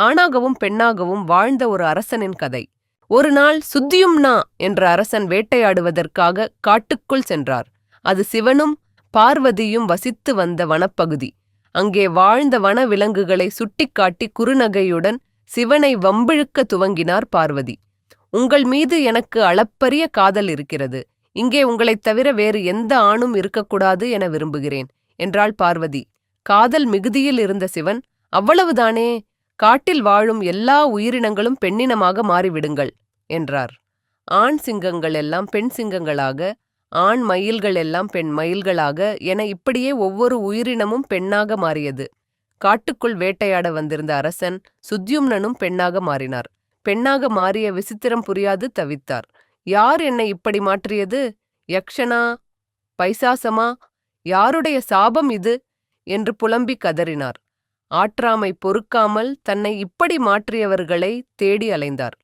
ஆணாகவும் பெண்ணாகவும் வாழ்ந்த ஒரு அரசனின் கதை. ஒரு நாள் சுத்தியும்னா என்ற அரசன் வேட்டையாடுவதற்காக காட்டுக்குள் சென்றார். அது சிவனும் பார்வதியும் வசித்து வந்த வனப்பகுதி. அங்கே வாழ்ந்த வன விலங்குகளை சுட்டிக்காட்டி குறுநகையுடன் சிவனை வம்பிழுக்க துவங்கினார் பார்வதி. உங்கள் மீது எனக்கு அளப்பரிய காதல் இருக்கிறது. இங்கே உங்களைத் தவிர வேறு எந்த ஆணும் இருக்கக்கூடாது என விரும்புகிறேன் என்றாள் பார்வதி. காதல் மிகுதியில் இருந்த சிவன் அவ்வளவுதானே? காட்டில் வாழும் எல்லா உயிரினங்களும் பெண்ணினமாக மாறிவிடுங்கள் என்றார். ஆண் சிங்கங்கள் எல்லாம் பெண் சிங்கங்களாக ஆண் மயில்கள் எல்லாம் பெண் மயில்களாக என இப்படியே ஒவ்வொரு உயிரினமும் பெண்ணாக மாறியது. காட்டுக்குள் வேட்டையாட வந்திருந்த அரசன் சுத்யும்னனும் பெண்ணாக மாறினார். பெண்ணாக மாறிய விசித்திரம் புரியாது தவித்தார். யார் என்னை இப்படி மாற்றியது? யக்ஷனா? பைசாசமா? யாருடைய சாபம் இது? என்று புலம்பி கதறினார். ஆற்றாமை பொறுக்காமல் தன்னை இப்படி மாற்றியவர்களை தேடி அலைந்தார்.